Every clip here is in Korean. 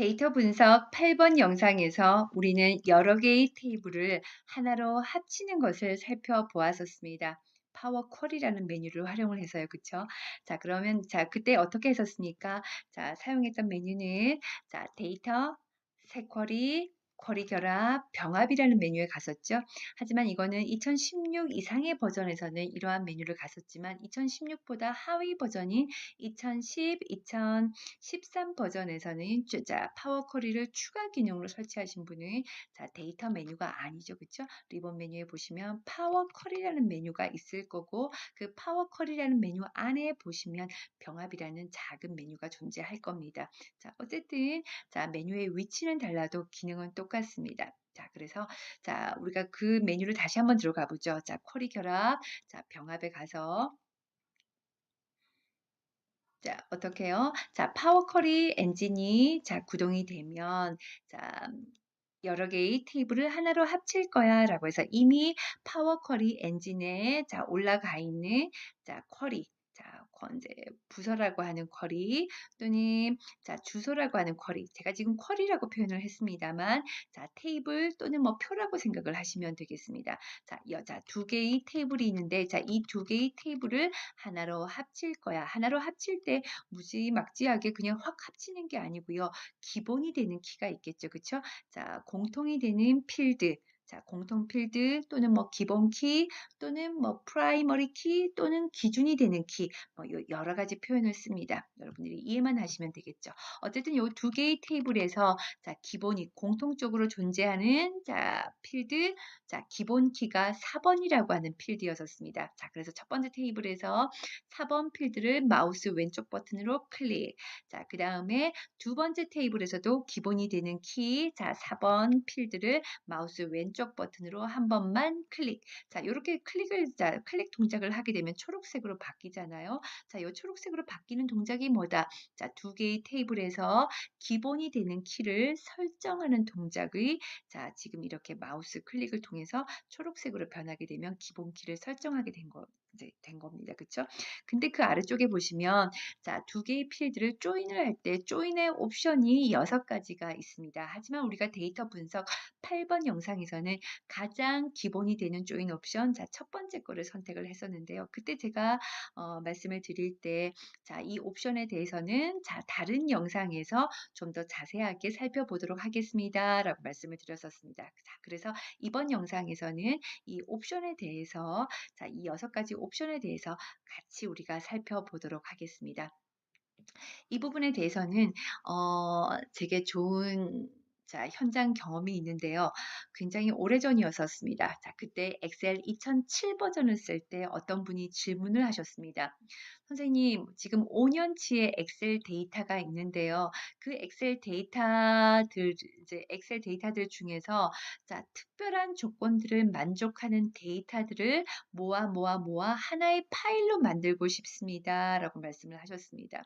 데이터 분석 8번 영상에서 우리는 여러 개의 테이블을 하나로 합치는 것을 살펴보았었습니다. 파워 쿼리라는 메뉴를 활용을 해서요. 그쵸? 자, 그러면 자, 그때 어떻게 했었습니까? 자, 사용했던 메뉴는 자, 데이터, 세 쿼리, 쿼리 결합, 병합이라는 메뉴에 갔었죠. 하지만 이거는 2016 이상의 버전에서는 이러한 메뉴를 갔었지만 2016보다 하위 버전인 2010, 2013 버전에서는 자, 파워 쿼리를 추가 기능으로 설치하신 분은 자, 데이터 메뉴가 아니죠. 그쵸? 리본 메뉴에 보시면 파워 쿼리라는 메뉴가 있을 거고 그 파워 쿼리라는 메뉴 안에 보시면 병합이라는 작은 메뉴가 존재할 겁니다. 자, 어쨌든 자, 메뉴의 위치는 달라도 기능은 똑 똑같습니다. 자, 그래서 자, 우리가 그 메뉴를 다시 한번 들어가 보죠. 자, 쿼리 결합. 자, 병합에 가서 자, 어떻게 해요? 자, 파워 쿼리 엔진이 자, 구동이 되면 자, 여러 개의 테이블을 하나로 합칠 거야 라고 해서 이미 파워 쿼리 엔진에 자, 올라가 있는 자, 쿼리 자, 이제 부서라고 하는 쿼리 또는 자, 주소라고 하는 쿼리. 제가 지금 쿼리라고 표현을 했습니다만 자, 테이블 또는 뭐 표라고 생각을 하시면 되겠습니다. 자, 여자 두 개의 테이블이 있는데 자, 이 두 개의 테이블을 하나로 합칠 거야. 하나로 합칠 때 무지막지하게 그냥 확 합치는 게 아니고요. 기본이 되는 키가 있겠죠. 그렇죠? 자, 공통이 되는 필드 자, 공통 필드 또는 뭐 기본 키 또는 뭐 프라이머리 키 또는 기준이 되는 키, 뭐 여러 가지 표현을 씁니다. 여러분들이 이해만 하시면 되겠죠. 어쨌든 이 두 개의 테이블에서 자, 기본이 공통적으로 존재하는 자, 필드, 자, 기본 키가 4번이라고 하는 필드였었습니다. 자, 그래서 첫 번째 테이블에서 4번 필드를 마우스 왼쪽 버튼으로 클릭. 자, 그 다음에 두 번째 테이블에서도 기본이 되는 키, 자, 4번 필드를 마우스 왼쪽 왼쪽 버튼으로 한 번만 클릭. 자, 이렇게 클릭을 자, 클릭 동작을 하게 되면 초록색으로 바뀌잖아요. 자, 이 초록색으로 바뀌는 동작이 뭐다? 자, 두 개의 테이블에서 기본이 되는 키를 설정하는 동작의 자, 지금 이렇게 마우스 클릭을 통해서 초록색으로 변하게 되면 기본 키를 설정하게 된 거, 이제 된 겁니다. 그쵸? 근데 그 아래쪽에 보시면 자, 두 개의 필드를 조인을 할 때 조인의 옵션이 여섯 가지가 있습니다. 하지만 우리가 데이터 분석 8번 영상에서는 가장 기본이 되는 조인 옵션 자, 첫 번째 거를 선택을 했었는데요. 그때 제가 어, 말씀을 드릴 때 자, 이 옵션에 대해서는 자, 다른 영상에서 좀 더 자세하게 살펴보도록 하겠습니다. 라고 말씀을 드렸었습니다. 자, 그래서 이번 영상에서는 이 옵션에 대해서 자, 이 여섯 가지 옵션에 대해서 같이 우리가 살펴보도록 하겠습니다. 이 부분에 대해서는 어, 되게 좋은 자, 현장 경험이 있는데요. 굉장히 오래전이었었습니다. 자, 그때 엑셀 2007 버전을 쓸 때 어떤 분이 질문을 하셨습니다. 선생님, 지금 5년치의 엑셀 데이터가 있는데요. 그 엑셀 데이터들, 이제 엑셀 데이터들 중에서 자, 특별한 조건들을 만족하는 데이터들을 모아 모아 모아 하나의 파일로 만들고 싶습니다. 라고 말씀을 하셨습니다.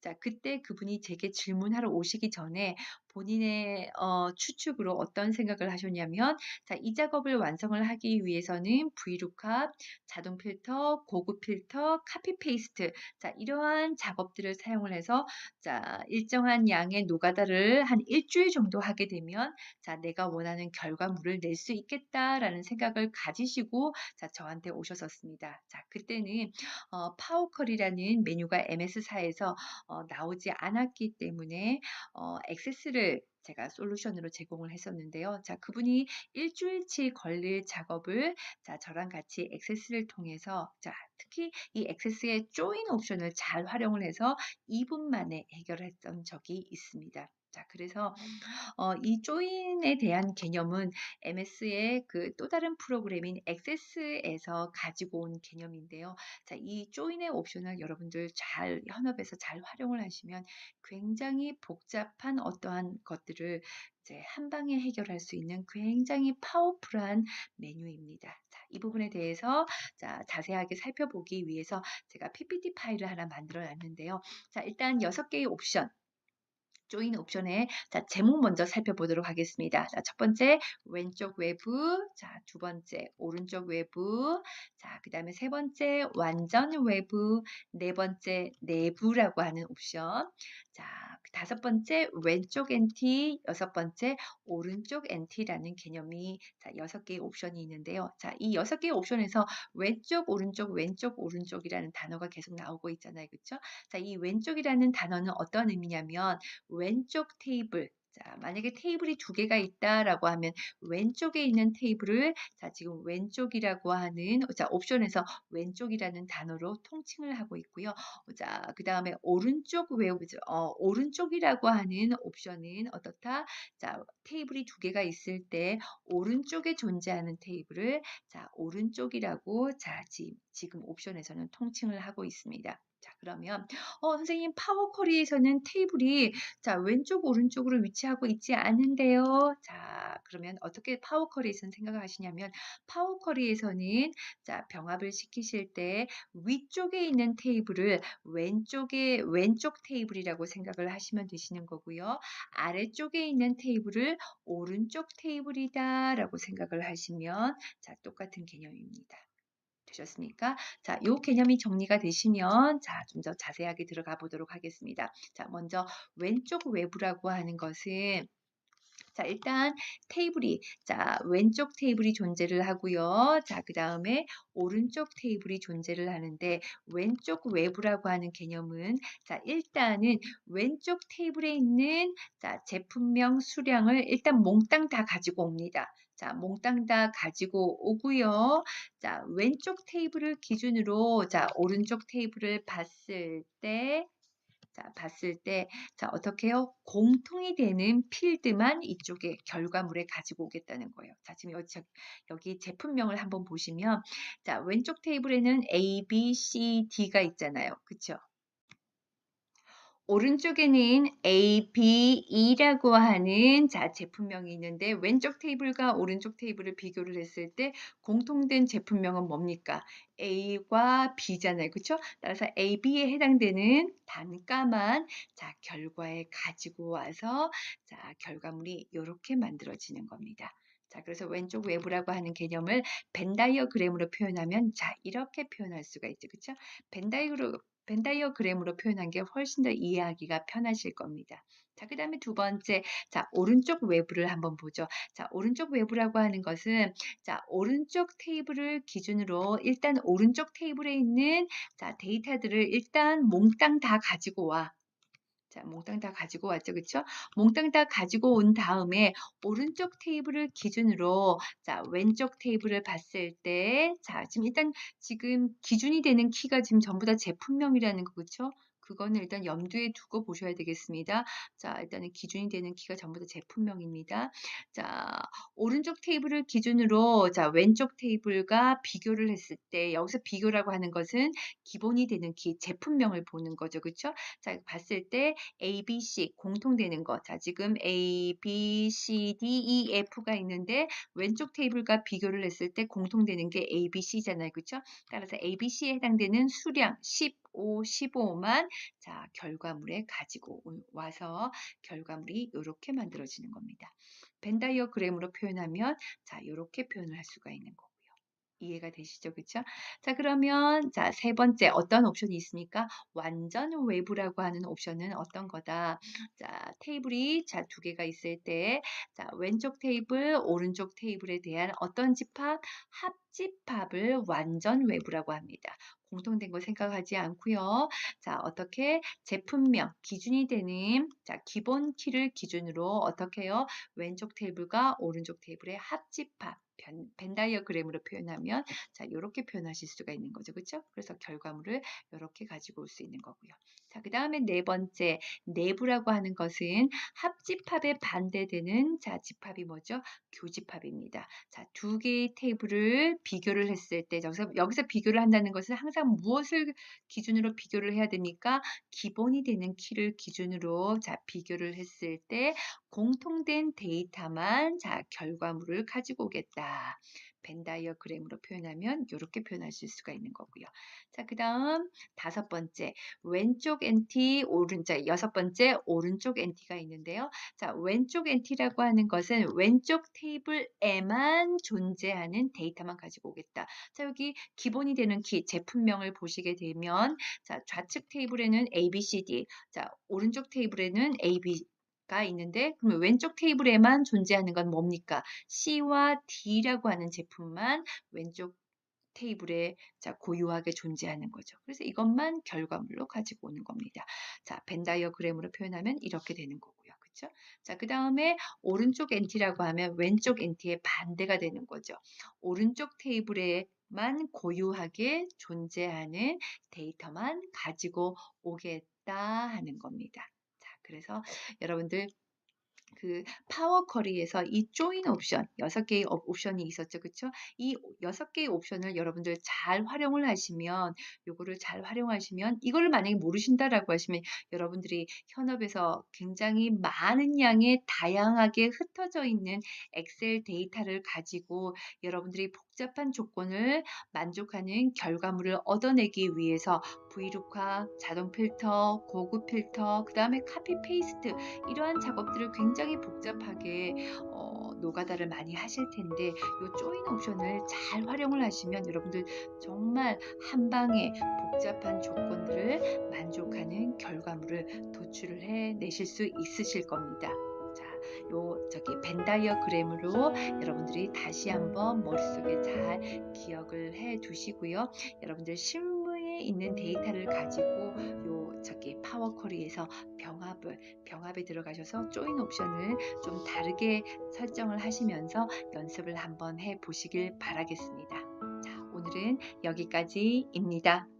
자, 그때 그분이 제게 질문하러 오시기 전에 본인의 어, 추측으로 어떤 생각을 하셨냐면 자, 이 작업을 완성을 하기 위해서는 VLOOKUP, 자동 필터, 고급 필터, 카피 페이스트 자, 이러한 작업들을 사용을 해서 자, 일정한 양의 노가다를 한 일주일 정도 하게 되면 자, 내가 원하는 결과물을 낼 수 있겠다라는 생각을 가지시고 자, 저한테 오셨었습니다. 자, 그때는 어, 파워컬이라는 메뉴가 MS사에서 어, 나오지 않았기 때문에 어, 액세스를 제가 솔루션으로 제공을 했었는데요. 자, 그분이 일주일치 걸릴 작업을 자, 저랑 같이 액세스를 통해서 자, 특히 이 액세스의 조인 옵션을 잘 활용을 해서 2분 만에 해결했던 적이 있습니다. 자, 그래서 어, 이 조인에 대한 개념은 MS의 그 또 다른 프로그램인 액세스에서 가지고 온 개념인데요. 자, 이 조인의 옵션을 여러분들 잘 현업에서 잘 활용을 하시면 굉장히 복잡한 어떠한 것들을 이제 한 방에 해결할 수 있는 굉장히 파워풀한 메뉴입니다. 자, 이 부분에 대해서 자, 자세하게 살펴보기 위해서 제가 PPT 파일을 하나 만들어 놨는데요. 자, 일단 여섯 개의 옵션 조인 옵션의 자, 제목 먼저 살펴보도록 하겠습니다. 자, 첫 번째 왼쪽 외부, 자, 두 번째 오른쪽 외부, 자, 그다음에 세 번째 완전 외부, 네 번째 내부라고 하는 옵션. 자, 다섯 번째 왼쪽 NT, 여섯 번째 오른쪽 NT라는 개념이 자, 여섯 개의 옵션이 있는데요. 자, 이 여섯 개의 옵션에서 왼쪽, 오른쪽, 왼쪽, 오른쪽이라는 단어가 계속 나오고 있잖아요. 그렇죠? 자, 이 왼쪽이라는 단어는 어떤 의미냐면 왼쪽 테이블, 자, 만약에 테이블이 두 개가 있다라고 하면 왼쪽에 있는 테이블을 자, 지금 왼쪽이라고 하는 자, 옵션에서 왼쪽이라는 단어로 통칭을 하고 있고요. 자, 그다음에 오른쪽 외부 어, 오른쪽이라고 하는 옵션은 어떻다? 자, 테이블이 두 개가 있을 때 오른쪽에 존재하는 테이블을 자, 오른쪽이라고 자, 지금 옵션에서는 통칭을 하고 있습니다. 자, 그러면 어, 선생님 파워 쿼리에서는 테이블이 자, 왼쪽 오른쪽으로 위치하고 있지 않은데요. 자, 그러면 어떻게 파워 쿼리에서는 생각을 하시냐면 파워 쿼리에서는 자, 병합을 시키실 때 위쪽에 있는 테이블을 왼쪽에 왼쪽 테이블이라고 생각을 하시면 되시는 거고요. 아래쪽에 있는 테이블을 오른쪽 테이블이다라고 생각을 하시면 자, 똑같은 개념입니다. 되셨습니까? 자, 요 개념이 정리가 되시면 자, 좀 더 자세하게 들어가 보도록 하겠습니다. 자, 먼저 왼쪽 외부라고 하는 것은 자, 일단 테이블이 자, 왼쪽 테이블이 존재를 하고요. 자, 그다음에 오른쪽 테이블이 존재를 하는데 왼쪽 외부라고 하는 개념은 자, 일단은 왼쪽 테이블에 있는 자, 제품명 수량을 일단 몽땅 다 가지고 옵니다. 자, 몽땅 다 가지고 오고요. 자, 왼쪽 테이블을 기준으로 자, 오른쪽 테이블을 봤을 때 자, 봤을 때, 자, 어떻게 해요? 공통이 되는 필드만 이쪽에 결과물에 가지고 오겠다는 거예요. 자, 지금 여기, 여기 제품명을 한번 보시면, 자, 왼쪽 테이블에는 A, B, C, D가 있잖아요. 그쵸? 오른쪽에는 A, B, E라고 하는 자 제품명이 있는데 왼쪽 테이블과 오른쪽 테이블을 비교를 했을 때 공통된 제품명은 뭡니까? A과 B잖아요. 그렇죠? 따라서 A, B에 해당되는 단가만 자 결과에 가지고 와서 자 결과물이 이렇게 만들어지는 겁니다. 자, 그래서 왼쪽 외부라고 하는 개념을 벤다이어그램으로 표현하면 자, 이렇게 표현할 수가 있죠. 그렇죠? 벤다이어로 벤다이어그램으로 표현한 게 훨씬 더 이해하기가 편하실 겁니다. 자, 그 다음에 두 번째, 자, 오른쪽 외부를 한번 보죠. 자, 오른쪽 외부라고 하는 것은, 자, 오른쪽 테이블을 기준으로 일단 오른쪽 테이블에 있는, 자, 데이터들을 일단 몽땅 다 가지고 와. 자, 몽땅 다 가지고 왔죠. 그쵸? 몽땅 다 가지고 온 다음에 오른쪽 테이블을 기준으로 자, 왼쪽 테이블을 봤을 때 자, 지금 일단 지금 기준이 되는 키가 지금 전부 다 제품명이라는 거 그쵸? 그거는 일단 염두에 두고 보셔야 되겠습니다. 자, 일단은 기준이 되는 키가 전부 다 제품명입니다. 자, 오른쪽 테이블을 기준으로 자, 왼쪽 테이블과 비교를 했을 때 여기서 비교라고 하는 것은 기본이 되는 키, 제품명을 보는 거죠. 그렇죠? 자, 봤을 때 A, B, C 공통되는 거. 자, 지금 A, B, C, D, E, F가 있는데 왼쪽 테이블과 비교를 했을 때 공통되는 게 A, B, C잖아요. 그렇죠? 따라서 A, B, C에 해당되는 수량 10 15, 15만 자 결과물에 가지고 와서 결과물이 이렇게 만들어지는 겁니다. 벤다이어그램으로 표현하면 자 이렇게 표현을 할 수가 있는 거고요. 이해가 되시죠? 그렇죠? 자, 그러면 자, 세 번째 어떤 옵션이 있습니까? 완전 외부라고 하는 옵션은 어떤 거다? 자, 테이블이 자, 두 개가 있을 때 자, 왼쪽 테이블, 오른쪽 테이블에 대한 어떤 집합? 합집합을 완전 외부라고 합니다. 공통된 거 생각하지 않고요. 자, 어떻게 제품명 기준이 되는 자, 기본 키를 기준으로 어떻게 해요? 왼쪽 테이블과 오른쪽 테이블의 합집합 벤다이어그램으로 표현하면 자 이렇게 표현하실 수가 있는 거죠. 그렇죠? 그래서 결과물을 이렇게 가지고 올 수 있는 거고요. 자, 그 다음에 네 번째, 내부라고 하는 것은 합집합에 반대되는 자, 집합이 뭐죠? 교집합입니다. 자, 두 개의 테이블을 비교를 했을 때, 여기서, 여기서 비교를 한다는 것은 항상 무엇을 기준으로 비교를 해야 됩니까? 기본이 되는 키를 기준으로 자, 비교를 했을 때 공통된 데이터만 자, 결과물을 가지고 오겠다. 겁니다. 벤 다이어그램으로 표현하면 이렇게 표현하실 수가 있는 거고요. 자, 그 다음 다섯 번째 왼쪽 NT 오른 자 여섯 번째 오른쪽 NT가 있는데요. 자, 왼쪽 NT라고 하는 것은 왼쪽 테이블에만 존재하는 데이터만 가지고 오겠다. 자, 여기 기본이 되는 키 제품명을 보시게 되면 자, 좌측 테이블에는 A, B, C, D. 자, 오른쪽 테이블에는 A, B, 가 있는데 그러면 왼쪽 테이블에만 존재하는 건 뭡니까? C와 D라고 하는 제품만 왼쪽 테이블에 자, 고유하게 존재하는 거죠. 그래서 이것만 결과물로 가지고 오는 겁니다. 자, 벤 다이어그램으로 표현하면 이렇게 되는 거고요. 그렇죠? 자, 그 다음에 오른쪽 NT라고 하면 왼쪽 NT의 반대가 되는 거죠. 오른쪽 테이블에 만 고유하게 존재하는 데이터만 가지고 오겠다 하는 겁니다. 그래서 여러분들 그 파워 쿼리에서 이 조인 옵션 여섯 개의 옵션이 있었죠. 그렇죠? 이 여섯 개의 옵션을 여러분들 잘 활용을 하시면 요거를 잘 활용하시면 이거를 만약에 모르신다라고 하시면 여러분들이 현업에서 굉장히 많은 양의 다양하게 흩어져 있는 엑셀 데이터를 가지고 여러분들이 복잡한 조건을 만족하는 결과물을 얻어내기 위해서 브이루카, 자동 필터, 고급 필터, 그 다음에 카피 페이스트 이러한 작업들을 굉장히 복잡하게 어, 노가다를 많이 하실 텐데 이 조인 옵션을 잘 활용을 하시면 여러분들 정말 한 방에 복잡한 조건들을 만족하는 결과물을 도출을 해내실 수 있으실 겁니다. 요 저기 벤 다이어그램으로 여러분들이 다시 한번 머릿속에 잘 기억을 해 두시고요. 여러분들 실무에 있는 데이터를 가지고 요 저기 파워쿼리에서 병합을 병합에 들어가셔서 조인 옵션을 좀 다르게 설정을 하시면서 연습을 한번 해 보시길 바라겠습니다. 자, 오늘은 여기까지입니다.